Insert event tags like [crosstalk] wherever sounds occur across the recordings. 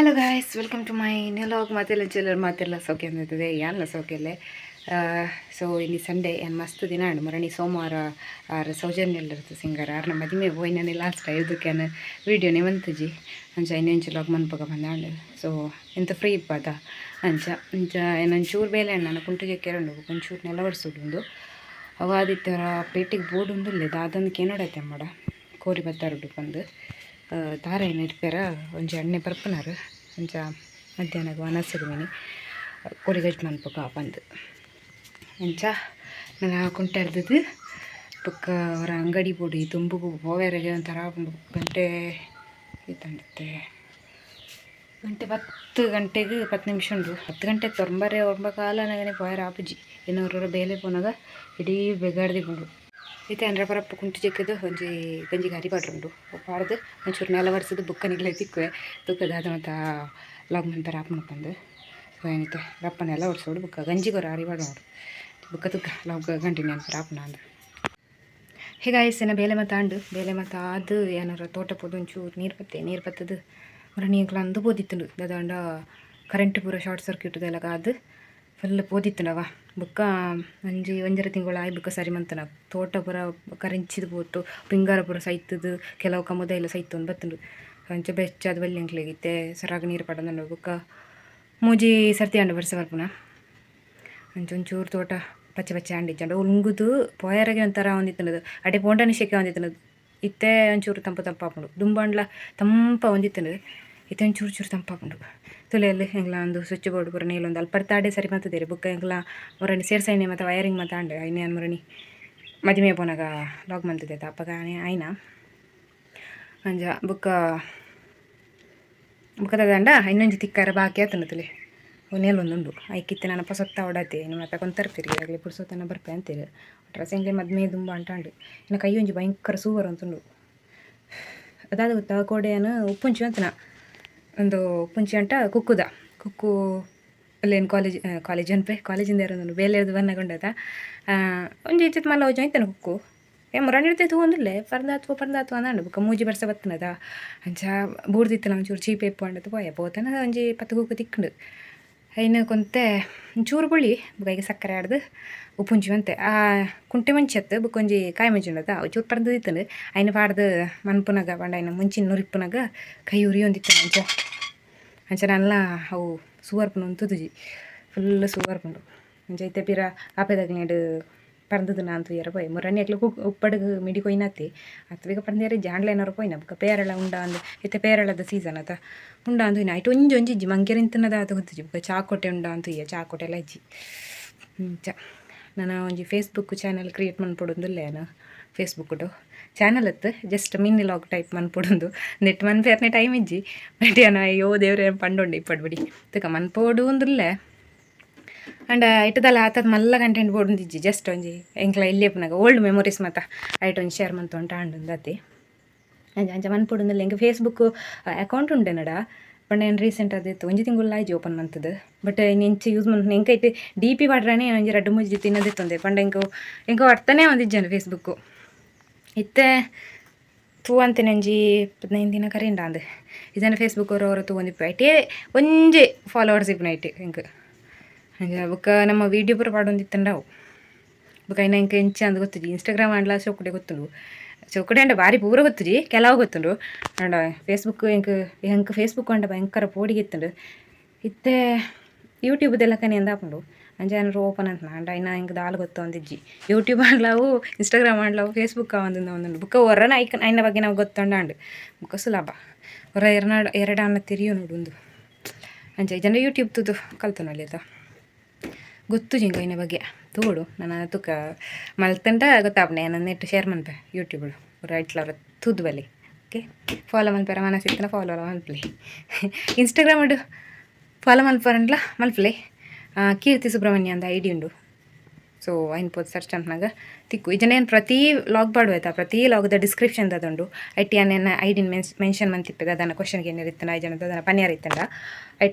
Hello guys welcome to my vlog ಮಾತೆಲ್ಲ ಚಿಲ್ಲರ್ ಮಾತೆಲ್ಲ ಸೌಖ್ಯ ಅಂದಿರ್ತದೆ. ಯಾನಲ್ಲ ಸೌಖ್ಯಲ್ಲೇ ಸೊ ಇಲ್ಲಿ ಸಂಡೇ ಏನು ಮಸ್ತ್ ದಿನ. ಅಂಡ್ ಮರಣಿ ಸೋಮವಾರ, ಆರ್ ಸೌಜನ್ಯ ಇರುತ್ತೆ ಸಿಂಗರ್. ನಮ್ಮ ಮದುವೆ ಹೋಯ್ ನಾನು ಲಾಸ್ಟ್ ಇದಕ್ಕೆ ವಿಡಿಯೋ ಬಂತಜಿ ಅಂಚ ಇನ್ನೊಂಚು ಲಾಗ್ ಬಂದ ಬಂದಾಂಡು ಸೊ ಎಂತ ಫ್ರೀ ಇಪ್ಪದ? ಅಂಚ ಅಂಚ ಏನೊಂಚೂರು ಬೇಲೆ ನಾನು ಕುಂಟಿಗೆ ಕೇರಂಡು ಒಂಚೂರು ನೆಲ ಒಡ್ಸುಡು ಅವ ಆದಿತ್ಯರ ಪೇಟಿಗೆ ಬೋರ್ಡ್ ಇಲ್ಲದ ಅದೊಂದು ಕೇನಡತ್ತೆ ಮಾಡ ಕೋರಿ ಬತ್ತಾರುಡು ಬಂದು ದಾರ ಏನಿರ್ತಾರ ಒಂಜಿ ಎಣ್ಣೆ ಬರ್ಪನಾರು. ಒಂಚ ಮಧ್ಯಾಹ್ನ ವನಸರು ಮನೆ ಗಜ್ಜು ಮನ್ಪಕ ಬಂದು. ಎಂಚ, ನಾನು ಕುಂಟರ್ದದು ಬೊಕ್ಕ ಅವರ ಅಂಗಡಿ ಬೋಡಿ ತುಂಬುಗು ಹೋವೆರೆಗೆ ಒಂಥರ ಗಂಟೆ ಇತ್ತಂಡತ್ತೆ. ಗಂಟೆ ಹತ್ತು ಗಂಟೆಗೆ ಹತ್ತು ನಿಮಿಷ ಉಂಡು. ಹತ್ತು ಗಂಟೆ ತೊಂಬರೆ ಒಂಬ ಕಾಲ ನನಗೆ ಪೋಯರ ಆಪುಜಿ ಇನ್ನೂರ ಬೇಲೆ ಪೋನಾಗ ಇಡೀ ಬೆಗಾಡ್ದಿ ಈತ ಅಂದ್ರೆ ಪರಪ್ಪ ಕುಂಟು ಚಿಕ್ಕದು ಒಂಜಿ ಗಂಜಿಗೆ ಹರಿಪಾಡ್ರುಂಡು ಪಾಡ್ದು ಒಂಚೂರು ನೆಲ ಒರೆಸಿದ್ದು ಬುಕ್ಕ ನಿಗ್ಲೆ ತಿಕ್ಕುವೆ. ತುಕ್ಕದ ಅದು ಮತ್ತು ಲಾಗ್ ಮಂತರ ಆಪ್ ಮಾಡ್ಕೊಂಡು ಏನಿತ್ತೆ ರಪ್ಪನೆಲ್ಲ ಒಡ್ಸೋಡು ಬುಕ್ಕ ಗಂಜಿಗೊರ ಹರಿಪಾಡು ನೋಡು ಬುಕ್ಕ ತುಕ್ಕ ಲಾಗ್ ಕಂಟಿನ್ಯೂ ಅಂತಾರೆ ಆಪ್ನ ಅಂದ್ರೆ ಹೀಗಾಯಿಸಿನ ಬೇಲೆ ಮತ್ತು ಅಂಡು ಬೇಲೆ ಮತ್ತು ಅದು ಏನಾರ ತೋಟ ಪೋದು, ಒಂಚೂರು ನೀರು ಬತ್ತೆ. ನೀರು ಬತ್ತದು. ಮರ ನೀರು ಅಂದು ಬೋದಿತ್ತು ದಾಂಡ ಕರೆಂಟ್ ಪೂರ ಶಾರ್ಟ್ ಸರ್ಕ್ಯೂಟ್ ಎಲ್ಲ ಅದು ಫುಲ್ ಪೋದಿತ್ತುಂಡವ ಬುಕ್ಕ, ಒಂಜಿ, ಒಂಜರ ತಿಂಗಳು ಆಯ್ ಬುಕ್ಕ ಸರಿ ಮಂತನ ತೋಟ ಪೂರ ಕರೆಂಚಿದು ಪೋತು, ಪಿಂಗಾರ ಪೂರ ಸೈತದು, ಕೆಲವು ಕಮುದ ಎಲ್ಲ ಸೈತು ಬತ್ತುಂಡು. ಅಂಚ ಬೆಚ್ಚಾದ ಬೆಳ್ಳಿಂಕ್ಲೆಗಿತ್ತೆ ಸರಾಗ ನೀರು ಪಡಂದು ಬುಕ್ಕ. ಮೂಜಿ ಸರ್ತಿ ಆಂಡ ಬರ್ಸ ಬರ್ಪುನ. ಅಂಚ ಒಂಚೂರು ತೋಟ ಪಚ್ಚೆ ಪಚ್ಚೆ ಅಂಡಿಚ್ಚಂಡು ಉಂಗುದು ಪೋಯರಗೆ ಒಂಥರ ಒಂದಿತ್ತನದು ಅಡೆ ಪೋಂಡನ ಶೆಕೆ ಒಂದಿತ್ತನದು ಇತ್ತೆ ಒಂಚೂರು ತಂಪು ತಂಪಾಪುಂಡು. ದುಂಬಂಡ್ಲ ತಂಪ ಒಂದಿತ್ತನದು ಇತ್ತೆ ಚೂರು ಚೂರು ತಂಪಾಕೊಂಡು ತುಲೆಯಲ್ಲಿ ಎಂಗ್ಲ ಒಂದು ಸ್ವಿಚ್ ಬೋರ್ಡ್ ಪೂರ ನೀಲೊಂದು ಅಲ್ಪ ತಾಡೆ ಸರಿ ಮತ್ತದೇರಿ ಬುಕ್ಕ ಹೆಂಗ್ಲ ಮೊರಣಿ ಸೇರ್ಸೈನೆ ಮತ್ತು ವೈರಿಂಗ್ ಮಾತಾಂಡೆ ಅಂಡೆ ಐನೇ ಮೊರಣಿ. ಮದುವೆ ಪೋನಾಗ ಲಾಗ್ ಮಂತದೆ ಅಪ್ಪಗ ಆಯ್ನ? ಅಂಜ ಬುಕ್ಕ ಬುಕ್ಕದ ದಂಡ ಇನ್ನೊಂದು ತಿಕ್ಕಾರ ಬಾಕಿ ಆತನ ತುಲೆ. ಒಂದುಂಡು ಐಕಿತ್ತೆ ನಾನು ಪೊಸತ್ತ ಓಡಾತಿ. ಇನ್ನು ಮತ್ತೆ ಕೊಂತರ್ತೀರಿ ಆಗಲಿ ಪುಡ್ಸೋತನ ಬರ್ಪೆ ಅಂತೀರಿ. ಡ್ರೆಸ್ಸಿಂಗ್ಲಿ ಮದ್ಮೆ ದುಂಬ ಅಂಟಾಂಡು ಇನ್ನು ಕೈ ಒಂಜಿ ಭಯಂಕರ ಸೂವರ್ ಅಂತುಂಡು ಅದಾದ ಗೊತ್ತಾ ಕೋಡೆಯನ್ನು ಅಂತ ಅಂತನ ಒಂದು ಪುಂಚಿ ಅಂಟ ಕುಕ್ಕುದ. ಕುಕ್ಕು ಅಲ್ಲೇನು ಕಾಲೇಜ್ ಕಾಲೇಜ್ ಅನ್ಪೆ ಕಾಲೇಜಿಂದ ಇರೋದು ಬೇಲೆದು ಬನ್ನಗೊಂಡದ ಒಂಜಿ ಇಚ್ಚಿತ್ ಮಲ್ಲ ಹೋಜ್ ಐತೆ ಕುಕ್ಕು? ಏ ಮುರಾಣಿಡ್ತೆ ತೂ ಒಂದಿಲ್ಲೆ? ಪರ್ದಾತ್ವ ಪರ್ದಾತ್ವ ಅಂದ ಬುಕ್ಕ ಮೂಜಿ ಬರ್ಸ ಬತ್ತನದ? ಅಂಚ ಬೂರ್ದಿತ್ತಲ್ಲ ಒಂಚೂರು ಚೀಪ್ ಎಪ್ಪು ಅಂಡದು ಪೋಯ. ಪೋತನ ಒಂಜಿ ಪತ್ತು ಕುಕ್ಕು ತಿಕ್ಕಂಡು. ಐನ ಕೊಂತೆ ಚೂರು ಬುಳಿ ಬೈಗೆ ಸಕ್ಕರೆ ಆಡ್ದು ಉಪ್ಪುಂಜಿ ಮಂತೆ ಆ ಕುಂಟೆ ಮಂಚತ್ತು ಬುಕ್ಕೊಂಜಿ ಕಾಯಿ ಮುಂಚಿ ಉಂಡದ ಚೂರು ಪರ್ದು ಇತ್ತಂಡು. ಐನ ಪಾಡ್ದು ಮನ್ಪುನಗ ಪಂಡ ಐನ ಮುಂಚಿನ ನುರಿಪ್ಪುನಗ ಕೈ ಉರಿ ಹೊಂದಿತ್ತು ಅಂಚ. ನಲ್ಲ ಅವು ಸುವರ್ಪುನ ಒಂತುದುಜಿ ಫುಲ್ ಸುವರ್ಪುಂಡು. ಅಂಚ ಐತೆ ಪಿರ ಆಪೆದಾಗ್ಲೇಡು ಪರ್ದದು ನಾನು ತುಯ್ಯರ ಪೋಯ್ ಮುರಣ್ಣಿ ಎಕ್ಲು ಕುಕ್ ಉಪ್ಪಡ್ಗ್ ಮಿಡಿ ಕೊಯ್ನತ್ತಿ. ಅತ್ವಿಗ ಪಂದ್ಯಾರ ಜಾಂಡ್ಲ ಏನಾರು ಪೋಯ್ನ ಬುಕ್ಕ ಪೇರಳ ಉಂಡ ಅಂದ್ ಇತ್ತೆ ಪೇರಳದ ಸೀಸನ್ ಅತ. ಉಂಡ ಅಂದು ಇನ್ನ ಒಂಜಿ ಒಂಜಿ ಇಜ್ಜಿ. ಮಂಕೆರಿಂತನದ ಆತ ಗೊತ್ತಿಜ್ಜಿ. ಬುಕ್ಕ ಚಾಕೋಟೆ ಉಂಡ ಅಂತ ಇಯ. ಚಾಕೋಟೆ ಎಲ್ಲ ಇಜ್ಜಿ. ನಾನು ಒಂಜಿ ಫೇಸ್ಬುಕ್ ಚಾನಲ್ ಕ್ರಿಯೇಟ್ ಮನ್ಪೊಡೊಂದುಲ್ಲೆ ನಾನು ಫೇಸ್ಬುಕ್ಡು ಚಾನಲ್ ಅತ್ತು ಜಸ್ಟ್ ಮಿನಿ ಲಾಗ್ ಟೈಪ್ ಮನ್ಪೊಡೊಂದು. ನೆಟ್ ಮನ್ಪೇರ್ನೆ ಟೈಮ್ ಇಜ್ಜಿ. ಬಟ್ ಏನೋ ಅಯ್ಯೋ ದೇವ್ರೆ ಪಂಡೊಂಡು ಇಪ್ಪಡ್ಬಿಡಿ ಅದಕ್ಕೆ ಮನ್ಪೋಡು ಒಂದುಲ್ಲೆ ಅಂಡ್ ಐಟದಲ್ಲಿ ಆತದ ಮಲ್ಲ ಕಂಟೆಂಟ್ ಬೋರ್ಡಿಜ್ಜಿ ಜಸ್ಟ್ ಒಂಜಿ ಎಂಕ್ಲ ಇಲ್ಲಿ ಪುನಗ ಓಲ್ಡ್ ಮೆಮೊರೀಸ್ ಮಾತ ಐಟ್ ಒಂಜಿ ಶೇರ್ ಮಂತ ಉಂಟ ಅಂಜ ಅಂಚ ಅಂಚ ಮನ್ಪುಡುಂದಲ್ಲ ಎಂಗೆ ಫೇಸ್ಬುಕ್ ಅಕೌಂಟ್ ಉಂಡೆ ನಡ ಪಂಡ ಏನು ರೀಸೆಂಟ್ ಅದಿತ್ತು ಒಂಜಿ ತಿಂಗಳು ಆಯ್ತು ಓಪನ್ ಮಂತದ್ದು ಬಟ್ ಇಂಚ ಯೂಸ್ ಮನ್ ಎಂಕೈತೆ ಡಿ ಪಿ ಪಾಡ್ರಾನೆ ಒಂಜಿ ರಡ್ಡು ಮೂಜಿ ತಿನ್ನದಿತ್ತೊಂದೆ ಪಂಡ ಎಂಕೋ ಎಂಕೋ ಅರ್ಥನೇ ಒಂದಿಜ್ಜನು ಫೇಸ್ಬುಕ್ಕು ಇತ್ತೆ, ತೂ ಅಂತ ಒಂಜಿ ಹದಿನೈದು ದಿನ ಕರೆಯಿಂದ ಅಂದೆ ಇದನ್ನು ಫೇಸ್ಬುಕ್ ಅವರು ಅವರು ತೂ ಒಂದಿಪ್ಪು ಐಟೇ ಒಂಜೆ ಫಾಲೋವರ್ಸ್ ಇಪ್ಪು ನೈಟ್ ಎಂಕ್. ಹಂಗೆ ಬೊಕ್ಕ ನಮ್ಮ ವೀಡಿಯೋ ಪೂರ ಪಾಡೊಂದಿತ್ತಂಡವು ಬೊಕ ಇನ್ನ ಇಂಕ ಇಂಚೆ ಅಂದ್ ಗೊತ್ತುಜಿ ಇನ್ಸ್ಟಾಗ್ರಾಮ್ ಅಂಡ್ಲ ಚೌಕಡೆ ಗೊತ್ತುಂಡು. ಚೌಕಡೆ ಅಂಡ ಬಾರಿ ಪೂರ ಗೊತ್ತುಜಿ ಕೆಲವು ಗೊತ್ತುಂಡು. ಅಂಡ ಫೇಸ್ಬುಕ್ ಎಂಕ್ ಎಂಕ್ ಫೇಸ್ಬುಕ್ ಅಂಡ ಭಯಂಕರ ಪೋಡಿಗೆ ಇತ್ತುಂಡು. ಇತ್ತೆ ಯೂಟ್ಯೂಬ್ದೆಲ್ಲ ಕನಿ ಅಂದಾಪುಂಡು ಅಂಜ ಏನಾರು ಓಪನ್ ಅಂತ ಅಂಡ ಇನ್ನ ಹಿಂಗೆ ದಾಲ್ ಗೊತ್ತು ಒಂದಿಜ್ಜಿ ಯೂಟ್ಯೂಬ್ ಆಡ್ಲಾವು ಇನ್ಸ್ಟಾಗ್ರಾಮ್ ಆಡ್ಲಾವು ಫೇಸ್ಬುಕ್ ಒಂದೊಂದು ಒಂದೊಂದು ಬುಕ್ಕ ಹೊರನ ಐಕನ್ ಐನ ಬಗ್ಗೆ ನಾವು ಗೊತ್ತೊಂಡಾಂಡು ಬುಕ್ಕ ಸುಲಭ. ಹೊರ ಎರಡು ಎರಡು ಅನ್ನ ತಿರಿಯೋ ನೋಡು ಅಂಚ ಜನ ಯೂಟ್ಯೂಬ್ ತುದು ಕಲ್ತನಲ್ಲಿ ಅದು. ಗೊತ್ತು ಜಿಂಗ ಇನ್ನ ಬಗ್ಗೆ. ತೋಡು ನಾನು ತುಕ ಮಲ್ತಂಡ ಗೊತ್ತಾಪನೆ ನಾನು ನೆಟ್ ಶೇರ್ ಮನ್ಪೆ ಯೂಟ್ಯೂಬ್ಡು ರೈಟ್ಲ ಅವ್ರ ತುದ್ ಬಲಿ ಓಕೆ ಫಾಲೋ ಮಲ್ಪೆರ ಮನಸ್ಸಿತ್ತನ ಫಾಲೋ ಮಲ್ಪಲಿ ಇನ್ಸ್ಟಾಗ್ರಾಮ್ ಉಂಡು. ಫಾಲೋ ಮಲ್ಪರಂಡ್ಲ ಮಲ್ಪಲಿ. ಕೀರ್ತಿ ಸುಬ್ರಹ್ಮಣ್ಯ ಅಂತ ಐಡಿ ಉಂಡು. ಸೊ ಐನ್ ಪೋದ್ ಸರ್ಚ್ ಅಂತನಾಗ ತಿಕ್ಕು. ಇದನ್ನೇನು ಪ್ರತಿ ಲಾಗ್ ಪಾಡುವಾಯ್ತಾ ಪ್ರತಿ ಲಾಗ್ದ ಡಿಸ್ಕ್ರಿಪ್ಷನ್ ತಗೊಂಡು ಐ ಟಿ ಅನ್ನ ಐಡಿನ ಮೆನ್ಸ್ ಮೆನ್ಷನ್ ಮಂತಿಪ್ಪೆ. ಅದನ್ನು ಕ್ವಶನ್ಗೆ ಏನಿರುತ್ತೆ ಐ ಜನದ ಅದನ್ನು ಪನ್ಯಾರ ಇತ್ತಂಡ?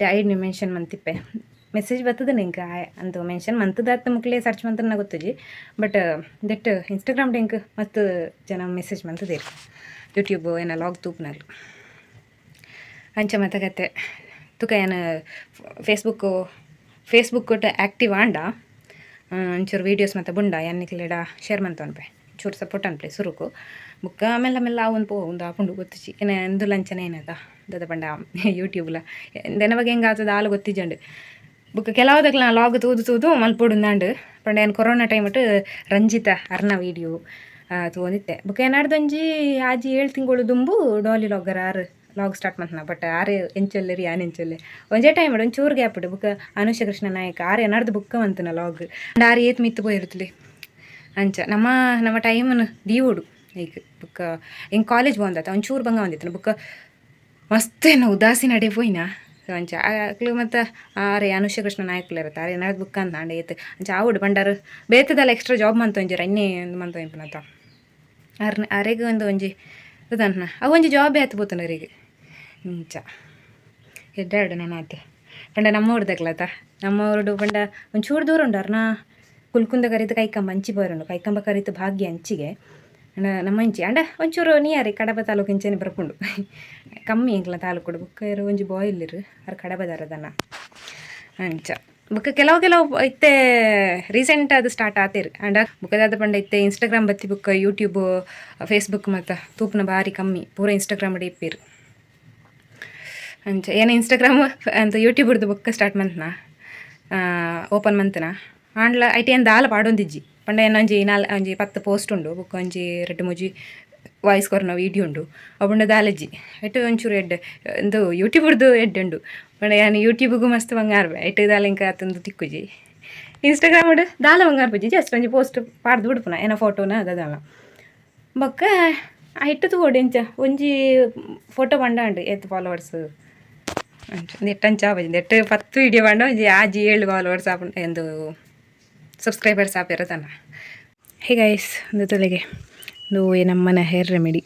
ಟಿ ಐಡಿನ ಮೆನ್ಷನ್ ಮಂತಿಪ್ಪೆ. ಮೆಸೇಜ್ ಬರ್ತದೆ ನಿಂಗೆ ಅಂತ ಮೆನ್ಷನ್ ಮಂತದಾತ ಮುಕ್ಲೆ ಸರ್ಚ್ ಮಂತ್ರ ಗೊತ್ತಜಿ ಬಟ್ ದಟ್ ಇನ್ಸ್ಟಾಗ್ರಾಮ್ ಲಿಂಕ್ ಮತ್ತು ಜನ ಮೆಸೇಜ್ ಮಂತದೇ ಯೂಟ್ಯೂಬ್ ಏನ ಲಾಗ್ ತೂಪ್ನಲ್ಲಿ. ಅಂಚ ಮತಗತ್ತೆ. ತುಕ ಏನು ಫೇಸ್ಬುಕ್ಕು ಫೇಸ್ಬುಕ್ ಆ್ಯಕ್ಟಿವ್ ಆಂಡ ಒಂಚೂರು ವೀಡಿಯೋಸ್ ಮತ್ತು ಬುಂಡ ಎನ್ನಿಕ್ಲೆಡ ಶೇರ್ ಮಂತೊನ್ಪೆ ಚೂರು ಸಪೋರ್ಟ್ ಅನ್ಪೆ ಸುರುಕು. ಬುಕ್ಕ ಆಮೇಲೆ ಆಮೇಲೆ ಅವನ್ ಪೋ, ಒಂದು ಆಪುಂಡು ಗೊತ್ತಿಚ್ಚಿ ಏನ ಎಂದು ಲಂಚನ ಏನದ? ದದ ಪಂಡ ಯೂಟ್ಯೂಬ್ಲ ಎಂದೆನ ಬಗ್ಗೆ ಹೆಂಗೆ ಆತದ ಆಲು ಗೊತ್ತಿಜ್ಜಂಡು. ಬುಕ್ಕ ಕೆಲವುದಕ್ಕೆ ನಾ ಲಾಗ್ ತೂದು ತೂದು ಮಲ್ಪೊಡುಂದಾಂಡು ಪಂಡ ಏನು ಕೊರೋನಾ ಟೈಮಟ್ ರಂಜಿತ ಅರ್ನ ವೀಡಿಯೋ ತೂಂದಿತ್ತೆ ಬುಕ್ಕ ಏನಾಡ್ದೊಂಜಿ ಆಜಿ ಏಳು ತಿಂಗಳು ದುಂಬು ಡಾಲಿ ಲಾಗರ್ ಆರು ಲಾಗ್ ಸ್ಟಾರ್ಟ್ ಮಾಡ್ತಾನ ಬಟ್ ಆರೆ ಎಂಚೊಲ್ಲೆರಿ ಆನ್ ಎಂಚೊಲ್ಲೆ. ಒಂಜೇ ಟೈಮ್ ಒಂದು ಚೂರು ಗ್ಯಾಪ್ ಬುಕ್ಕ ಅನುಷ ಕೃಷ್ಣ ನಾಯಕ, ಆರೆ ಏನಾಡ್ದು ಬುಕ್ಕ ಮಂತನ ಲಾಗ್ ಆರು ಏತ್ ಮಿತ್ತು ಪೋಯಿರುತ್ತಲಿ ಅಂಚ, ನಮ್ಮ ನಮ್ಮ ಟೈಮನ್ ದೀವುಡು. ಈಗ ಬುಕ್ಕ ಹಿಂಗೆ ಕಾಲೇಜ್ ಬಂದತ್ತ ಒಂಚೂರು ಬಂಗ ಬಂದಿತ್ತು ಬುಕ್ಕ ಮಸ್ತ್ ಏನೋ ಉದಾಸೀನ ನಡೆ ಪೋಯ್ನ. ಅಂಚ. ಅಕ್ಲು ಮತ್ತು ಅರೆ ಅನುಷ್ಯ ಕೃಷ್ಣ ನಾಯಕಲು ಇರತ್ತೆ ಅರೆ ಏನಾದ್ರು ಬುಕ್ಕ ಅಂತ ಅಂಡೆ ಏತ್ ಅಂಚ ಆವುಡು ಬಂಡಾರು ಬೇತದಲ್ಲ ಎಕ್ಸ್ಟ್ರಾ ಜಾಬ್ ಮಂತೊಂಜಿರ ಒಂಜಿ ಅನ್ನೇ ಒಂದು ಮಂತ ಇಂಪನತ್ತ ಅರ್ನ ಅರೆಗೆ ಒಂದು ಒಂಜಿ ಇದನ್ನ ಅವು ಒಂಜಿ ಜಾಬ್ ಆಯ್ತು ಬೋತನ ಅರೆಗೆ ಇಂಚ. ಎಡ್ಡಾಡು ನಾನು ಆತು. ಪಂಡ ನಮ್ಮ ಊರ್ದಾಗ್ಲತ್ತ ನಮ್ಮ ಊರುಡು ಪಂಡ ಒಂಚೂರು ದೂರ ಉಂಡು ಅರ್ನ ಕುಲ್ಕುಂದ ಕರಿತು ಕೈಕಂಬ ಅಂಚಿ ಬರೋಣ ಕೈಕಂಬ ಕರಿತು ಭಾಗ್ಯ ಅಂಚಿಗೆ. ಅಂಡ ನಮ್ಮ ಅಂಚಿ. ಅಂಡ ಒಂಚೂರು ನಿಯರಿ, ಕಡಬ ತಾಲೂಕು ಇಂಚನೆ ಬರ್ಪುಂಡು ಕಮ್ಮಿ ಎಂಕ್ಲ ತಾಲೂಕು ಬುಕ್ಕ ಒಂಜಿ ಬಾಯ್ಲ್ ಇರು. ಅರ್ ಕಡಬ ದಾರದನ್ನ ಅಂಚ. ಬುಕ್ಕ ಕೆಲವು ಕೆಲವು ಇತ್ತೆ ರೀಸೆಂಟ್ ಅದು ಸ್ಟಾರ್ಟ್ ಆತೇರು. ಅಂಡ ಬುಕ್ಕದಾದ ಪಂಡ ಇತ್ತೆ ಇನ್ಸ್ಟಾಗ್ರಾಮ್ ಬತ್ತಿ ಬುಕ್ಕ ಯೂಟ್ಯೂಬ್ ಫೇಸ್ಬುಕ್ ಮತ್ತು ತೂಪನ ಭಾರಿ ಕಮ್ಮಿ. ಪೂರ ಇನ್ಸ್ಟಾಗ್ರಾಮ್ ಇಪ್ಪೇರು. ಅಂಚ. ಏನು ಇನ್ಸ್ಟಾಗ್ರಾಮ್ ಅಂತ ಯೂಟ್ಯೂಬ್ದು ಬುಕ್ಕ ಸ್ಟಾರ್ಟ್ ಮಂತ್ನ? ಓಪನ್ ಮಂತ್ನ? ಆಂಡ್ಲ ಐಟಿ ಏನು ದಾಲ ಪಾಡೊಂದಿಜ್ಜಿ. ಪಂಡ ಏನು ಒಂಜಿ ನಾಲ್ ಒಂಜಿ ಪತ್ತು ಪೋಸ್ಟ್ ಉಂಡು ಬುಕ್ ಒಂಜಿ ರೆಡ್ ಮುಜಿ ವಾಯ್ಸ್ ಕೊರ್ನ ವೀಡಿಯೋ ಉಂಡು ಅವುಂಡ ದಾಲಜ್ಜಿ ಐಟು ಒಂಚೂರು ಎಡ್ಡೆ ಇಂದು ಯೂಟ್ಯೂಬ್ದು ಎಡ್ಡೆ ಉಂಡು ಪಂಡ ಏನು ಯೂಟ್ಯೂಬ್ಗೂ ಮಸ್ತ್ ಬಂಗಾರ ಐಟು ದಾಲ ಇಂಕ ಅತ್ತೊಂದು ತಿಕ್ಕುಜಿ ಇನ್ಸ್ಟಾಗ್ರಾಮ್ ಉಂಡು ದಾಲ ಬಂಗಾರ ಬುಜ್ಜಿ ಜಸ್ಟ್ ಒಂಜಿ ಪೋಸ್ಟ್ ಪಾಡ್ದು ಬಿಡ್ಪುನ ಏನೋ ಫೋಟೋನ ಅದಲ್ಲ ಬೊಕ್ಕ ಐಟು ತೂಡು ಎಂಚ ಒಂಜಿ ಫೋಟೋ ಬಂಡ ಉಂಡು ಏತ್ ಫಾಲೋವರ್ಸ್ ನೆಟ್ಟಂಚ ಆಪಜಿ ನೆಟ್ ಪತ್ತು ವಿಡಿಯೋ ಬಂಡ ಒಂಜಿ ಸಬ್ಸ್ಕ್ರೈಬರ್ಸ್ ಆಗಿರೋದಲ್ಲ ಹೇ ಗೈಸ್ ಒಂದು ತಲೆಗೆ. ಇದು ನಮ್ಮನ ಹೇರ್ ರೆಮಿಡಿ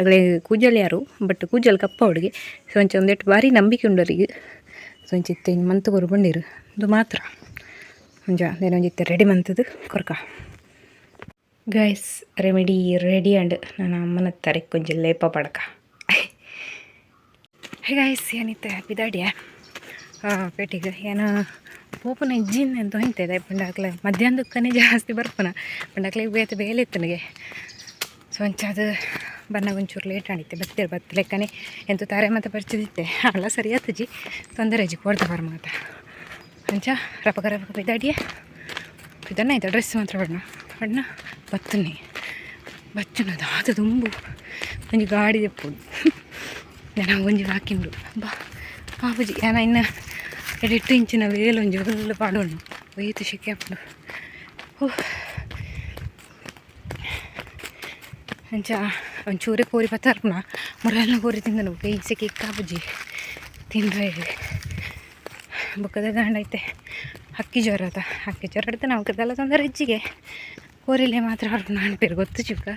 ಅಗಲೇ ಕೂಜಲ್ ಯಾರು? ಬಟ್ ಕೂಜಲ್ ಕಪ್ಪ ಹುಡುಗಿ ಸೊ ಒಂಚ ಒಂದೆಟ್ಟು ಭಾರಿ ನಂಬಿಕೆ ಉಂಡು ಅವರಿಗೆ. ಸೊ ಮಂತ್ ಕೊರು ಬಂದಿರು ಇದು ಮಾತ್ರ ದೇನ ಒಂಜಿತ್ತೆ ರೆಡಿ ಮಂತದ್ದು ಕೊರ್ಕ. ಗೈಸ್ ರೆಮಿಡಿ ರೆಡಿ ಆ್ಯಂಡ್ ನನ್ನ ಅಮ್ಮನ ತರಕ್ಕೆ ಕೊಂಚ ಲೇಪ ಪಡಕ. Hey guys ಏನಿತ್ತೆ? ಬಿದಾಡಿಯ ಪೇಟಿಗೆ. ಏನೋ ಪೋಪನ ಇಜ್ಜಿನ ಅಂತ ಹೊಂತಿದೆ ಪಂಡಾಕ್ಲೆ ಮಧ್ಯಾಹ್ನದಕ್ಕನೇ ಜಾಸ್ತಿ ಬರ್ಪನ. ಪಂಡಾಕ್ಲೆ ಬೇತ ಬೇಲೆ ನನಗೆ. ಸೊ ಅದು ಬನ್ನ ಒಂಚೂರು ಲೇಟ್ ಆಣಿತ್ತೆ. ಬತ್ತಿರ ಬತ್ತ ಲೆಕ್ಕನೆ ಎಂತ ತಾರೆ ಮತ್ತೆ ಪರಿಚಯಿತ್ತೆ ಅಲ್ಲ ಸರಿ ಆತಜಿ ತೊಂದರೆ ಅಜ್ಜಿ ಕೊಡ್ತಾ ಬರ ಮಾತ ಅಂಚ, ರಪಕ ರಪಕ ಬಿದ್ದಾಡಿಯ ಇದನ್ನ ಆಯ್ತು? ಡ್ರೆಸ್ ಮಾತ್ರ ಬಣ್ಣ. ಬಣ್ಣ ಬತ್ತನಿ. ಬಚ್ಚನದ. ಅದು ತುಂಬು ಒಂಜಿ ಗಾಡಿ ಎಪ್ಪು [laughs] ನಾನು ಒಂಜಿ ಹಾಕಿಂಡು ಬಾ. ಬಾಬುಜಿ ಏನ ಇನ್ನು ಎಡೆಟ್ಟು ಇಂಚಿನ ವೇಲೊಂಜಿ ಫುಲ್ ಪಾಡೋಣ ಒಯ್ತು ಶಿಕೆ ಹಾಕೊಂಡು ಹೋ ಅಂಚ ಒಂಚೂರೆ ಪೂರಿ ಪತ್ತಾರ್ಪುನ ಮುರಲ್ನ ಕೋರಿ ತಿಂದನು ಕೈ ಸಿಕ್ಕಿ ಕಾಪುಜಿ ತಿಂದ್ರೆ ಬುಕ್ಕದ ದಾಂಡ ಐತೆ ಅಕ್ಕಿ ಜ್ವರ ಅದ ಅಕ್ಕಿ ಜ್ವರ ಹಿಡ್ದು ನಾವು ಕದಲ್ಲ ತೊಂದರೆ ಹೆಜ್ಜಿಗೆ ಕೋರಿಲೆ ಮಾತ್ರ ಹೊರಟು ನಾನು ಪೇರು ಗೊತ್ತು ಚುಕ್ಕ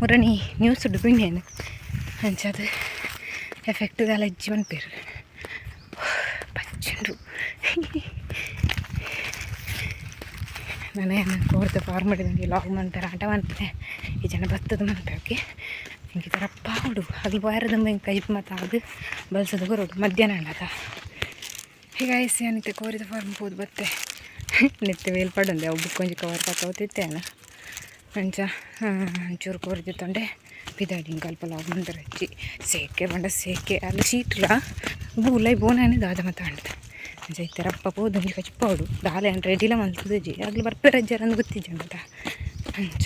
ಮುರಣಿ ನ್ಯೂಸ್ ಪಿಂಡೇನು ಅಂಚದು ಎಫೆಕ್ಟ್ ದಾಲ ಹೆಜ್ಜಿ ಪೇರು ಪಚ್ಚುಂಡು ನಾನೇ ಕೋರ್ತು ಫಾರ್ಮ್ ಮಾಡಿದಂಗೆ ಲಾಗ್ ಮಾಡ್ತಾರೆ ಆಟ ಮಾಡ್ತಾರೆ ಈ ಜನ ಮಾಡ್ತಾರೆ ಓಕೆ ಹಿಂಗೆ ಥರಪ್ಪ ಹುಡು ಅದು ಬಾರದಂಬ ಹಿಂಗೆ ಕೈ ಮತ್ತು ಅದು ಬಲ್ಸೋದು ಬರೋದು. ಮಧ್ಯಾಹ್ನ ಅಲ್ಲದ ಹೀಗಾಯ್ಸಿ ಅನಿತೆ ಕೋರಿದ ಫಾರ್ಮ್ ಹೋದ್ ಬತ್ತೆ. ನಿತ್ಯ ವೇಲ್ ಪಡೊಂದೆ. ಅವು ಬುಕ್ ಕವರ್ ತಗೋತಿತ್ತೇನ ಅಂಚ ಒಂಚೂರು ಕೋರಿದ್ದು ತೊಂಡೆ. ಬಿದಾಡಿ ಹಿಂಗೆ ಅಲ್ಪ ಲಾಗ್ ಮಂದರ ಹಚ್ಚಿ ಸೇಕೆ ಬಂಡ ಸೇಕೆ. ಅಲ್ಲಿ ಶೀಟ್ಲ. ಬೂಲೈ ಬೋನಾನೆ ದಾದ ಮಾತಾಡ್ದೆ ಅಂಚ ಈ ಥರಪ್ಪ ಹೋದು ಹಿಂಗೆ ದಾಲೆ ಅಂದ್ರೆ ರೆಡಿಲ ಮಲ್ತದಜ್ಜಿ ಆಗ್ಲಿ ಬರ್ಪೇರ ಅಜ್ಜಾರ ಅಂದ್ ಗೊತ್ತಿಜ್ಜ ಅಂತ? ಅಂಚ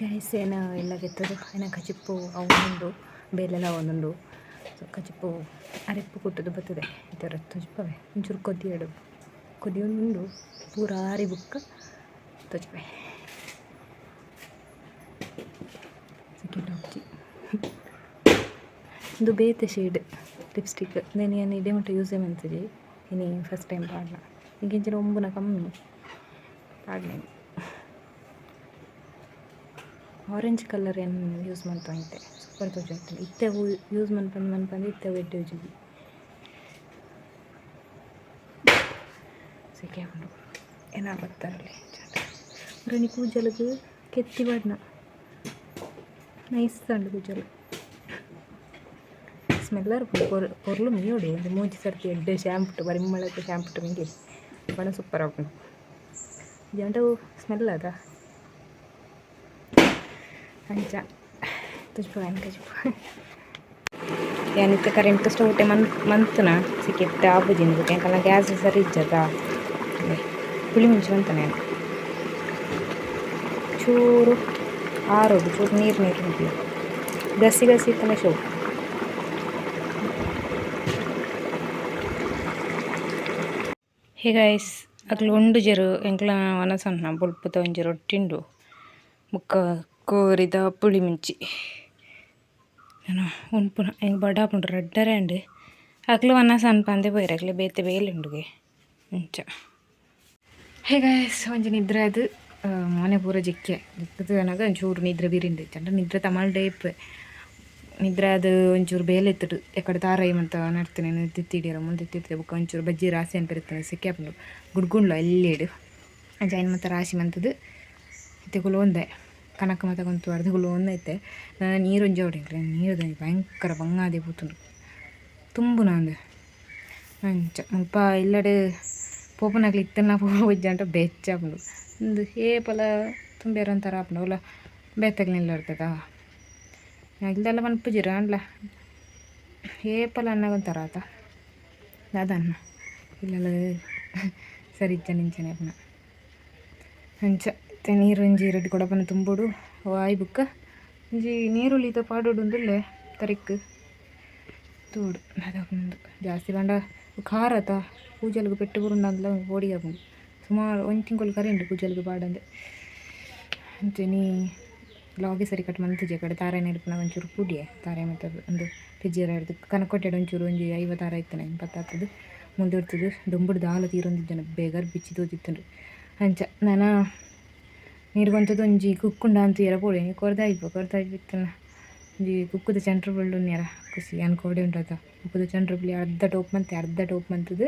ಗೈಸ್ ಏನು ಎಲ್ಲ ಗೆತ್ತದು ಏನೋ ಕಚಿಪ್ಪು, ಅವನೊಂದು, ಬೇಲೆಲ್ಲ ಒಂದೊಂದು ಸೊ ಕಚಿಪ್ಪು ಅರೆಪ್ಪು ಕೊಟ್ಟದು ಬರ್ತದೆ. ಈ ಥರ ತೊಜ್ಪವೆ ಒಂಚೂರು ಕೊದ್ದಿಯಡು ಕೊದಿಯೊಂದು ಪೂರಾರಿ ಬುಕ್ಕ ತೊಜ್ಪೆ ಸೆಕೆಂಡ್ ಇದು ಬೇತೆ ಶೇಡ್ ಲಿಪ್ಸ್ಟಿಕ್ ನೆನೆ ಏನು ಇದೇ ಮಟ್ಟ ಯೂಸೇ ಮಂತಿದೆ ಇನಿ ಫಸ್ಟ್ ಟೈಮ್ ಪಾಡ್ಲ. ಈಗ ಒಂಬುನ ಕಮ್ಮಿ. ಪಾಡ್ಲೇನು ಆರೆಂಜ್ ಕಲರ್ ಏನು ಯೂಸ್ ಮಾಡ್ತಾಯಿದ್ದೆ ಸೂಪರ್ ಪಂತೋಜಿ ಇತ್ತೆ ಇತ್ತೆ ಯೂಸ್ ಮನ್ಪಂದು ಮನ್ಪಂದು ಇತ್ತೆ ಎಡ್ಡೆ ಉಜ್ಜಿಗೆ ಸೆಕೆ ಹಾಕೊಂಡು ಏನ ಬರ್ತಾರಲ್ಲಿ ರಣಿ ಕೂಜಲಕ್ಕೆ ಕೆತ್ತಿ ಬಣ್ಣ. ನೈಸ್ ತಂಡು ಕೂಜಲು. ಸ್ಮೆಲ್ಲರ್ ಪೊರ್, ಪೊರ್ಲು ಮೀಯೋಡಿ ಒಂದು ಮೂಜಿ ಸರ್ತಿ ಎಡ್ಡೆ ಶ್ಯಾಂಪುಟ್ಟು ಪರಿಮಳಕ್ಕೆ ಶ್ಯಾಂಪುಟ್ಟು ಮಿಂಗಿ. ಬಣ್ಣ ಸೂಪರ್ ಆಗ್ಬೋದು ಜಂಡವು ಸ್ಮೆಲ್ ಅದ ಅಂಚ ತುಜ್ಪು ಏನು ಕಜ್ಪು ಏನಿತ್ತು ಕರೆಂಟ್ ಸ್ಟವ್ ಮಂತ್ ಮನ್ ಮಂತನ ಸಿಕ್ಕಿತ್ತೆ ಆಬುಜಿಂದು ಯಾಕಂದ್ರೆ ಗ್ಯಾಸ್ ಸರಿ ಇಜ್ಜದ ಪುಳಿ ಮುಂಚೆ ಅಂತ ನಾನು ಚೂರು ಆರೋದು ಚೂರು ನೀರು ನೀರು ಉಂಟು ಗಸಿ ಗಸಿ ಇತ್ತಲ್ಲ ಶೋ? ಹೇ ಗಾಯ್ಸ್ ಅಕ್ಲು ಉಂಡು ಜರು ಎಂಕ್ಲ ಮನಸ್ಸನ್ನ ಬೊಲ್ಪುತ ಒಂಜಿ ರೊಟ್ಟಿಂಡು ಮುಕ್ಕ ಪುಳಿ ಮಿಂಚಿ. ನಾನು ಉಂಪುನ ಬಡಾ ಬಡಾಪುಂಡು ರಡ್ಡರೆ ಅಂಡು ಅಕ್ಲು ವನಸ ಅನ್ಪಂದೆ ಪೋಯ್ರ ಅಕ್ಲೆ ಬೇತೆ ಬೇಲುಂಡುಗೆ ಉಂಡುಗೆ. ಹೇ ಗೈಸ್ ಒಂಜಿ ನಿದ್ರೆ ಅದು. ಮನೆ ಪೂರ ಜಿಕ್ಕೆ. ಜಿಕ್ಕದು ಅನ್ನೋದು ಒಂಚೂರು ನಿದ್ರೆ ಬಿರಿಂಡು ಚಂಡ ನಿದ್ರೆ ತಮಾಲ್ಡೆ ಇಪ್ಪೆ ನಿದ್ರೆ ಅದು ಒಂಚೂರು ಬೇಲೆ ಎತ್ತುಡು ಎಕಡೆ ತಾರೈ ಮಂತ ನಡ್ತೇನೆ ತಿತ್ತಿಡಿಯರ, ಮುಂದೆ ತಿತ್ತೆ ಬುಕ್ಕ ಒಂಚೂರು ಬಜ್ಜಿ ರಾಸಿ ಅಂತ ಇರ್ತದೆ ಸಿಕ್ಕಾಪುಂಡು ಗುಡ್ಗುಂಡ್ಲು ಅಲ್ಲೇಡು ಜೈನ್ ಮಂತ ರಾಶಿ ಮಂತದ್ದು ಇತ್ತೆ ಒಂದೇ. ಕನಕ ಮತ ಕೊಂತು ಅರ್ಧ ಗುಲು ಒಂದೈತೆ ನಾನು ನೀರು ಒಂಜಿ ಹೊಡಿಂಕ್ರೆ ನೀರು ಭಯಂಕರ ಬಂಗಾದೆ ಪೂತುಂಡು ತುಂಬು ನಂದು ಅಂಚ ಮುಲ್ಪ ಇಲ್ಲಡೆ ಪೋಪನಾಗ್ಲಿ ಇತ್ತನ ಪೋ ಅಂತ ಬೆಚ್ಚಾಪುಂಡು ಒಂದು ಏಪಲ ತುಂಬೇರ ಒಂಥರ ಆಪುಂಡು ಅವಲ ಬೆತ್ತಗ್ಲಿಲ್ಲ ಇರ್ತದ ಇಲ್ದೆಲ್ಲ ಪನ್ಪುಜಿರ ಅಂಡ್ಲ ಏಪಲ ಅನ್ನಾಗ ಒಂಥರ ಆತ ಅದನ್ನ ಇಲ್ಲೆಲ್ಲ ಸರಿ ಇಜ್ಜ ನಿಂಚನೆ ಅಪ್ಪನ ಅಂಚ ನೀರು ಇಂಜಿ ರೆಡ್ ಕೊಡಪನ ತುಂಬುಡು. ವಾಯ್ ಬುಕ್ಕ. ಒಂಜಿ ನೀರುಳ್ಳಿದ ಪಾಡೋಡು ಒಂದುಲ್ಲೆ ತರಿಕ್. ತೂಡು. ಅದೊಂದು ಜಾಸ್ತಿ ಬಂಡ. ಖಾರತ ಪೂಜೆಲ್ಗು ಪೆಟ್ಟು ಬುರುಂಡಂದ್ಲ ಓಡಿ ಆಪುಂಡು ಸುಮಾರು ಒಂದು ತಿಂಗಳು ಕರೆಂಡು ಪೂಜೆಲ್ಗು ಪಾಡಂದೆ. ಅಂಚೆ ನೀ ಲಾಗಿ ಸರಿ ಕಟ್ ಮಂತಿಜೆ ಕಡೆ ತಾರೆ ನೆನಪಿನ ಒಂಚೂರು ಪುಡಿಯೆ ತಾರೆ ಮತ್ತು ಒಂದು ಫ್ರಿಜ್ಜರ ಹಿಡ್ದು ಕನಕೊಟ್ಟೆ ಒಂಚೂರು, ಒಂಜಿ ಐವತ್ತಾರು ಆಯ್ತಾನೆ ಇಪ್ಪತ್ತಾಗ್ತದೆ ಮುಂದೆ ಇರ್ತದೆ ದುಂಬುಡ್ದು ಹಾಲು ತೀರೊಂದಿದ್ದೇನೆ ಬೇಗರ್ ಬಿಚ್ಚಿ ತೋದಿತ್ತನ್ರಿ ಅಂಚ, ನಾನು ನೀರ್ಗೊಂತದ್ದು ಒಂಜಿ ಕುಕ್ಕುಂಡ ಅಂತ ಕೊರ್ದ ಪೋಡಿ ಕೊರ್ದಾಯ್ಪು ಕೊರ್ದಾಯ್ಪಿತ್ತನ ಒಂಜಿ ಕುಕ್ಕುದ ಚಂಟ್ರ ನೇರ ಖುಷಿ ಅನ್ಕೋಡೆ ಉಂಟದ ಕುಕ್ಕುದ ಚಂಟ್ರ ಬಳ್ಳಿ ಅರ್ಧ ಟೋಪ್ ಮಂತೆ, ಅರ್ಧ ಟೋಪ್ ಮಂತದು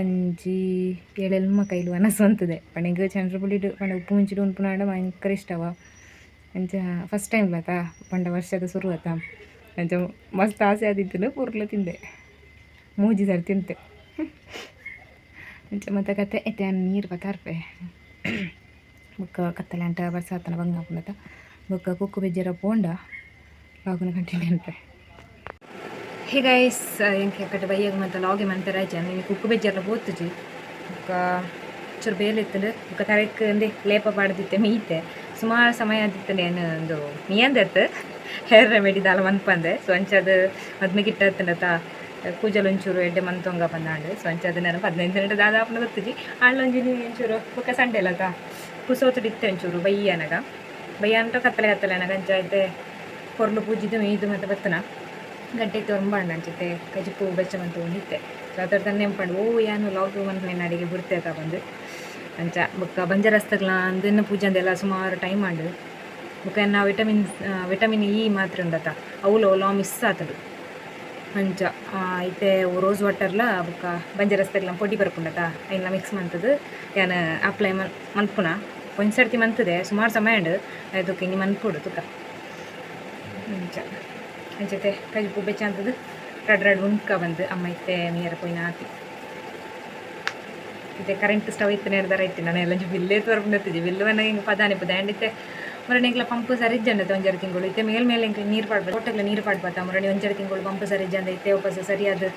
ಒಂಜಿ ಎಳೆಲ್ಮ ಕೈಲು ಅನಸಂತದೆ ಅಂತದೆ ಚಂದ್ರ ಬುಳಿಡು ಪಂಡ ಉಪ್ಪು ಮುಂಚಿಡು ಉನ್ಪುನಾಡ ಭಯಂಕರ ಇಷ್ಟವ. ಅಂಚ ಫಸ್ಟ್ ಟೈಮ್ ಲತಾ, ಪಂಡ ವರ್ಷದ ಶುರು ಆತ ಅಂಚ ಮಸ್ತ್ ಆಸೆ ಆದಿತ್ತು ಪೂರ್ಲ ತಿಂದೆ. ಮೂಜಿ ಸರ್ ತಿಂತೆ. ಅಂಚ ಮತ್ತೆ ಕತೆ ಐತೆ ನೀರು ಬತ್ತಾರ್ಪೆ ಬೊಕ್ಕ ಕತ್ತಲೆ ಅಂಟ ಬರ್ಸಾತನ ಬಂಗ ಹಾಕೊಂಡತ ಬೊಕ್ಕ ಕುಕ್ಕು ಬೆಜ್ಜರ ಪೋಂಡ ಲಾಗಿನ ಕಂಟಿನ್ಯೂ ಅನ್ಪೆ ಹೇ ಗೈಸ್ ಎಂಕೆ ಕಟ್ಟೆ ಬೈಯಾಗ ಮಂತ ಲಾಗಿ ಮಂತ ರಾಜ ನೀನು ಕುಕ್ಕು ಬೆಜ್ಜರ ಪೋತುಜಿ ಬೊಕ್ಕ ಚೂರು ಬೇರೆ ಇತ್ತಂಡು ಬೊಕ್ಕ ತರಕ್ಕೆ ಅಂದೆ ಲೇಪ ಪಾಡ್ದಿತ್ತೆ ಮೀತೆ ಸುಮಾರು ಸಮಯ ಆದಿತ್ತು ನಾನು ಒಂದು ಮೀಯಂದತ್ತು ಹೇರ್ ರೆಮಿಡಿ ದಾಲ ಮನ್ಪಂದೆ ಸೊ ಅಂಚದು ಮದ್ಮೆ ಗಿಟ್ಟತ್ತಂಡತ ಕೂಜಲ್ ಒಂಚೂರು ಎಡ್ಡೆ ಮಂತೊಂಗ ಬಂದಾಂಡು ಸೊ ಅಂಚದು ನಾನು ಹದಿನೈದು ಗಂಟೆ ದಾದಾಪನ ಗೊತ್ತಿಜಿ ಆಳ್ಳೊಂಜಿ ಒಂಚೂರು ಬೊಕ್ಕ ಸಂಡೆ ಅಲ್ಲಕ ಕುಸೋತುಡು ಇತ್ತೆ ಒಂಚೂರು ಬೈಯ್ಯನಗ. ಬಯ್ಯ ಅಂತ ಕತ್ತಲೆ ಕತ್ತಲೆ ಅನಗ ಅಂಚ ಐತೆ ಕೊರ್ಲು ಪೂಜಿದು ಮೀದು ಮತ್ತು ಬತ್ತನ ಗಡ್ಡೆ ತೊಂಬಾಂಡ ಅಂಚತೆ ಕಜಿಪು ಬೆಚ್ಚ ಮಂತು ಒಂದಿತ್ತೆ ಸೊ ಅದರ ತನ್ನ ಎಂಪಂಡು ಓ ಏನು ಲಾಕ್ ಮಂತ್ ಅಡಿಗೆ ಬಿಡ್ತೆ ಅಂತ ಬಂದು. ಅಂಚ ಬೊಕ್ಕ ಬಂಜರಸ್ತಗ್ಲ ಅಂದಿನ ಪೂಜೆ ಅಂದೆಲ್ಲ ಸುಮಾರು ಟೈಮ್ ಆಂಡು. ಬುಕ್ಕ ಎನ್ನ ವಿಟಮಿನ್ ವಿಟಮಿನ್ ಇ ಮಾತ್ರ ಉಂಡತ. ಅವಳು ಲಾ ಮಿಸ್ ಆತದು. ಅಂಚ ಐತೆ ರೋಸ್ ವಾಟರ್ಲ ಬೊಕ್ಕ ಬಂಜರಸ್ತಗ್ಲ ಪೊಡಿ ಬರ್ಕೊಂಡತ ಐನ ಮಿಕ್ಸ್ ಮಂತದು ಏನು ಅಪ್ಲೈ ಮನ್, ಮನ್ಪುನ. ಒಂದು ಸರ್ತಿ ಮಂತದೆ, ಸುಮಾರು ಸಮಯ ಉಂಡು. ಅದಕ್ಕೆ ಇನ್ನು ಮನ್ಪುಡು ತುಕ. ಅಂಚ ಅಂಚತೆ ಕಜಿಪು ಬೆಚ್ಚ ಅಂತದು. ರಡ್ ರಡ್ ಉಣ್ಕ ಬಂದು ಅಮ್ಮ ಇತ್ತೆ ಮೀಯರ ಪೋಯ್ನ ಆತಿ ಇದೆ ಕರೆಂಟ್ ಸ್ಟವ್ ಇತ್ತು ನೆಡ್ದಾರ ಇತ್ತು. ನಾನು ಎಲ್ಲ ಬಿಲ್ಲೇ ತೋರ್ಬಿಡ್ತಿದ್ದೆ. ಬಿಲ್ಲುವನ್ನ ಹಿಂಗೆ ಪದಾನೆ ಪದ ಇತ್ತೆ ಮರಣಿ ಎಂಕ್ಲ ಪಂಪ್ ಸರಿಜ್ಜಂಡತೆ ಒಂಜರ ತಿಂಗಳು ಇತ್ತೆ. ಮೇಲ್ ಮೇಲೆ ಎಂಕ್ಲ ನೀರು ಪಾಡ್ಬೇಕು ತೋಟಗ್ಲ ನೀರು ಪಾಡ್ಬಾತ ಮರಣಿ ಒಂಜರ ತಿಂಗಳು ಪಂಪ್ ಸರಿಜ್ಜಂದ ಇತ್ತೆ. ವಾಪಸ್ ಸರಿಯಾದ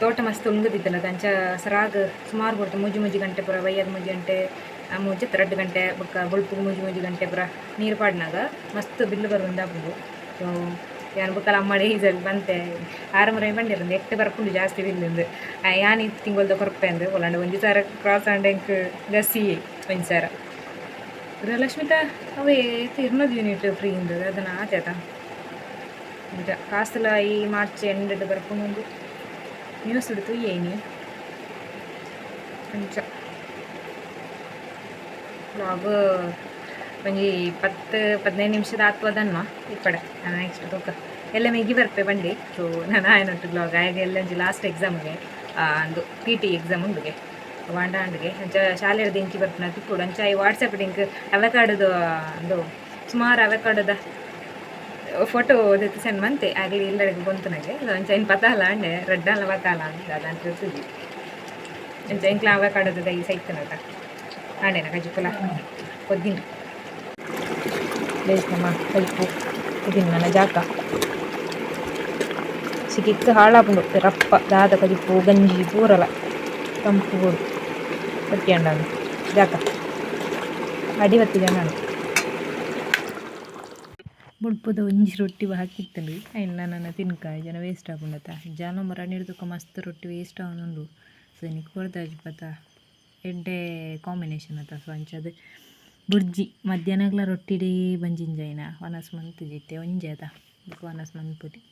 ತೋಟ ಮಸ್ತ್ ಉಂಗುದಿತ್ತಲ್ಲ ಅಂಚ ಸರಾಗ್ ಸುಮಾರು ಕೊಡ್ತು ಮುಜು ಮುಜಿ ಗಂಟೆ ಪುರ ಬೈಯದ ಮುಜಿ ಗಂಟೆ. ಮುಜ್ಜಿ ಎರಡು ಗಂಟೆ ಬೊಕ್ಕ ಬೊಳ್ಪು ಮುಂಜಿ ಮುಜ್ಜಿ ಗಂಟೆ ಪೂರ ನೀರು ಪಾಡಿನಾಗ ಮಸ್ತ್ ಬಿಲ್ಲು ಬರುಂದಾಗ್ಬೋದು ಸೊ ಯಾನು ಬೊಕ್ಕಲ ಅಮ್ಮಡೆ ಈಸಲ್ ಬಂತೆ, ಆರು ಮುறை ಬಂದಿರಂದು ಎಟ್ಟು ಬರ್ಪುಂಡು ಜಾಸ್ತಿ ಬಿಲ್ಲಿಂದು ಯಾನ್ ಇತ್ತು ತಿಂಗೊಳ್ದ ಕೊರಪೆ ಅಂದು ಒಲ್ಲಾಂಡ ಒಂಜಿ ಸಾರ ಕ್ರಾಸ್ ಆಂಡ್ ಎಂಕ್ ಗಸಿ ಒಂಜಿ ಸಾರ. ಗೃಹಲಕ್ಷ್ಮಿತ ಅವೇ ಇರ್ನೋದು ಯೂನಿಟ್ ಫ್ರೀ ಇಂದು, ಅದನ್ನ ಆತೇತ ನಿಜ ಕಾಸ್ತಲ ಈ ಮಾರ್ಚ್ ಎಂಡ್ ಬರ್ಪುಂಡು ಒಂದು ನ್ಯೂಸ್ ಹಿಡಿತು ಏನಿ? ಅಂಚ ಬ್ಲಾಗ್ ಒಂಜಿ ಪತ್ತು ಪದಿನೈದು ನಿಮಿಷದ ಆಗ್ತದನ್ನ ಈ ಕಡೆ. ನಾನು ನೆಕ್ಸ್ಟ್ ತೂಕ. ಎಲ್ಲ ಮೇಗಿ ಬರ್ಪೆ ಬಂಡಿ. ಸೊ ನಾನು ಆಯ್ನೊಟ್ಟು ಬ್ಲಾಗ್ ಆಗ ಎಲ್ಲ ಒಂಜಿ ಲಾಸ್ಟ್ ಎಕ್ಸಾಮ್ಗೆ ಅಂದು ಪಿ ಟಿ ಎಕ್ಸಾಮ್ ಉಂಡುಗೆ. ವಾಂಡ ಅಂಡ್ಗೆ ಅಂಚ ಶಾಲೆ ಬರ್ತೀನಿ ಅದು ಕೂಡ ಅಂಚ ಈ ವಾಟ್ಸಪ್ ಲಿಂಕ್ ಅವಕಾಡದು ಅಂದು ಸುಮಾರು ಅವಕಾಡದ ಫೋಟೋ ಓದಿತ್ತು ಸೆಂಡ್ ಮಂತೆ. ಆಗಲಿ ಇಲ್ಲರಿಗೆ ಬಂತು ನನಗೆ. ಅಂಚ ಇನ್ನು ಪತಾಲ ಅಂಡೆ ರೆಡ್ ಅಲ್ಲ ಪತಾಲ ಅಂತ ಅದಂತ ತಿಳ್ತಿದ್ವಿ ಅಂಚ ಇಂಕ್ಲ ಅವಕಾಡದ ಈ ಸೈತನಟ ಆಂಡೆನ ಕಜುಕುಲ ಕೊದ್ದಿನ ಬೇಯಿಸ್ನಮ್ಮ ಕಲ್ಪು ಇದೀನಿ ನನ್ನ ಜಾಕ. ಸಿಕ್ಕಿತ್ತು ಹಾಳಾಪುಂಡು ರಪ್ಪ, ದಾದ ಕಜಿಪ್ಪು ಗಂಜಿ ಪೂರಲ ತಂಪು ಗೋಡು. ಕಟ್ಟಿಯಂಡಾನು ಜಾಕ. ಅಡಿ ಜನ ಬುಡ್ಪುದ ಒಂಜಿ ರೊಟ್ಟಿ ಹಾಕಿತ್ತಂಡು ಆಯ್ನ ನನ್ನ ತಿನ್ಕ ಜನ ವೇಸ್ಟ್ ಆಪುಂಡತ ಜಾನ ಮರ ಹಿಡ್ದುಕ ಮಸ್ತ್ ರೊಟ್ಟಿ ವೇಸ್ಟ್ ಆವನುಂಡು ಸೊ ನಿಕ್ ಕೊಡ್ದಾಜಿ ಪತ. ಎಡ್ಡೆ ಕಾಂಬಿನೇಷನ್ ಅಂತ ಸೊ ಅಂಚದು ಬುರ್ಜಿ, ಮಧ್ಯಾಹ್ನಗ್ಲ ರೊಟ್ಟಿಡೀ ಬಂಜಿಂಜೈನ? ವನಸ್ ಮಂತ್ ಜಿತ್ತೆ ಒಂಜೆ ಅದ? ವನಸ್ ಮಂತ್ ಪುರಿ